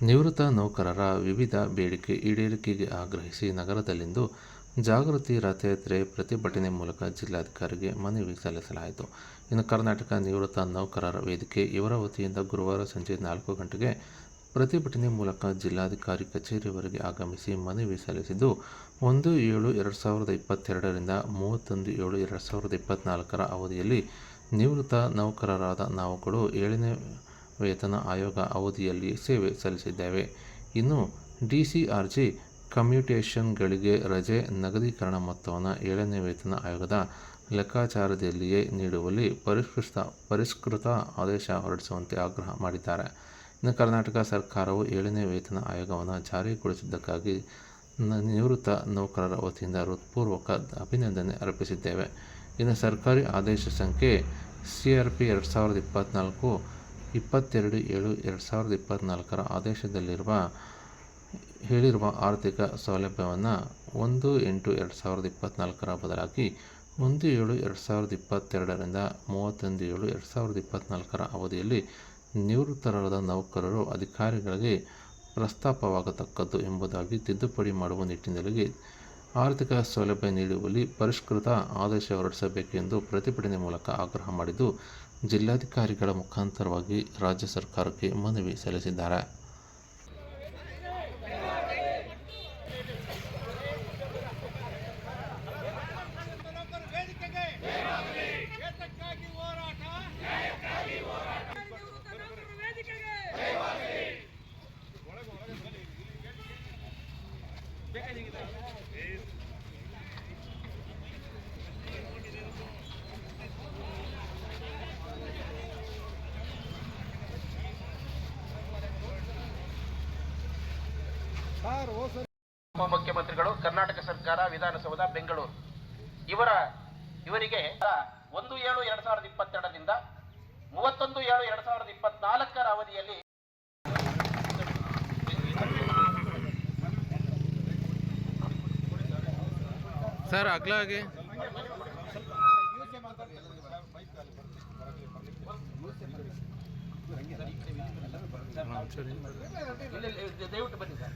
ನಿವೃತ್ತ ನೌಕರರ ವಿವಿಧ ಬೇಡಿಕೆ ಈಡೇರಿಕೆಗೆ ಆಗ್ರಹಿಸಿ ನಗರದಲ್ಲಿಂದು ಜಾಗೃತಿ ರಥಯಾತ್ರೆ ಪ್ರತಿಭಟನೆ ಮೂಲಕ ಜಿಲ್ಲಾಧಿಕಾರಿಗೆ ಮನವಿ ಸಲ್ಲಿಸಲಾಯಿತು. ಇನ್ನು ಕರ್ನಾಟಕ ನಿವೃತ್ತ ನೌಕರರ ವೇದಿಕೆ ಇವರ ವತಿಯಿಂದ ಗುರುವಾರ ಸಂಜೆ ನಾಲ್ಕು ಗಂಟೆಗೆ ಪ್ರತಿಭಟನೆ ಮೂಲಕ ಜಿಲ್ಲಾಧಿಕಾರಿ ಕಚೇರಿವರೆಗೆ ಆಗಮಿಸಿ ಮನವಿ ಸಲ್ಲಿಸಿದ್ದು, ಒಂದು ಏಳು ಎರಡು ಸಾವಿರದ ಇಪ್ಪತ್ತೆರಡರಿಂದ ಮೂವತ್ತೊಂದು ಏಳು ಎರಡು ಸಾವಿರದ ಇಪ್ಪತ್ತ್ನಾಲ್ಕರ ಅವಧಿಯಲ್ಲಿ ನಿವೃತ್ತ ನೌಕರರಾದ ನಾವುಗಳು ಏಳನೇ ವೇತನ ಆಯೋಗ ಅವಧಿಯಲ್ಲಿ ಸೇವೆ ಸಲ್ಲಿಸಿದ್ದೇವೆ. ಇನ್ನು ಡಿಸಿಆರ್ಜಿ ಕಮ್ಯುಟೇಷನ್ಗಳಿಗೆ ರಜೆ, ನಗದೀಕರಣ ಮೊತ್ತವನ್ನು ಏಳನೇ ವೇತನ ಆಯೋಗದ ಲೆಕ್ಕಾಚಾರದಲ್ಲಿಯೇ ನೀಡುವಲ್ಲಿ ಪರಿಷ್ಕೃತ ಪರಿಷ್ಕೃತ ಆದೇಶ ಹೊರಡಿಸುವಂತೆ ಆಗ್ರಹ ಮಾಡಿದ್ದಾರೆ. ಇನ್ನು ಕರ್ನಾಟಕ ಸರ್ಕಾರವು ಏಳನೇ ವೇತನ ಆಯೋಗವನ್ನು ಜಾರಿಗೊಳಿಸಿದ್ದಕ್ಕಾಗಿ ನಿವೃತ್ತ ನೌಕರರ ವತಿಯಿಂದ ಹೃತ್ಪೂರ್ವಕ ಅಭಿನಂದನೆ ಅರ್ಪಿಸಿದ್ದೇವೆ. ಇನ್ನು ಸರ್ಕಾರಿ ಆದೇಶ ಸಂಖ್ಯೆ ಸಿಆರ್ಪಿ ಎರಡು ಸಾವಿರದ ಇಪ್ಪತ್ನಾಲ್ಕು ಇಪ್ಪತ್ತೆರಡು ಏಳು ಎರಡು ಸಾವಿರದ ಇಪ್ಪತ್ತ್ನಾಲ್ಕರ ಆದೇಶದಲ್ಲಿರುವ ಹೇಳಿರುವ ಆರ್ಥಿಕ ಸೌಲಭ್ಯವನ್ನು ಒಂದು ಎಂಟು ಎರಡು ಸಾವಿರದ ಇಪ್ಪತ್ತ್ನಾಲ್ಕರ ಬದಲಾಗಿ ಒಂದು ಏಳು ಎರಡು ಸಾವಿರದ ಇಪ್ಪತ್ತೆರಡರಿಂದ ಮೂವತ್ತೊಂದು ಏಳು ಎರಡು ಸಾವಿರದ ಇಪ್ಪತ್ತ್ನಾಲ್ಕರ ಅವಧಿಯಲ್ಲಿ ನಿವೃತ್ತರಾದ ನೌಕರರು ಅಧಿಕಾರಿಗಳಿಗೆ ಪ್ರಸ್ತಾಪವಾಗತಕ್ಕದ್ದು ಎಂಬುದಾಗಿ ತಿದ್ದುಪಡಿ ಮಾಡುವ ನಿಟ್ಟಿನಲ್ಲಿ ಆರ್ಥಿಕ ಸೌಲಭ್ಯ ನೀಡುವಲ್ಲಿ ಪರಿಷ್ಕೃತ ಆದೇಶ ಹೊರಡಿಸಬೇಕೆಂದು ಪ್ರತಿಭಟನೆ ಮೂಲಕ ಆಗ್ರಹ ಮಾಡಿದ್ದು, ಜಿಲ್ಲಾಧಿಕಾರಿಗಳ ಮುಖಾಂತರವಾಗಿ ರಾಜ್ಯ ಸರ್ಕಾರಕ್ಕೆ ಮನವಿ ಸಲ್ಲಿಸಿದ್ದಾರೆ. ಉಪಮುಖ್ಯಮಂತ್ರಿಗಳು ಕರ್ನಾಟಕ ಸರ್ಕಾರ, ವಿಧಾನಸೌಧ, ಬೆಂಗಳೂರು. ಇವರ, ಇವರಿಗೆ ಒಂದು ಏಳು ಎರಡ್ ಸಾವಿರದ ಇಪ್ಪತ್ತೆರಡರಿಂದ ಮೂವತ್ತೊಂದು ಏಳು ಎರಡ್ ಸಾವಿರದ ಇಪ್ಪತ್ನಾಲ್ಕರ ಅವಧಿಯಲ್ಲಿ ಸರ್ ಅಗ್ಲಾಗಿ ದಯವಿಟ್ಟು ಬನ್ನಿ ಸರ್.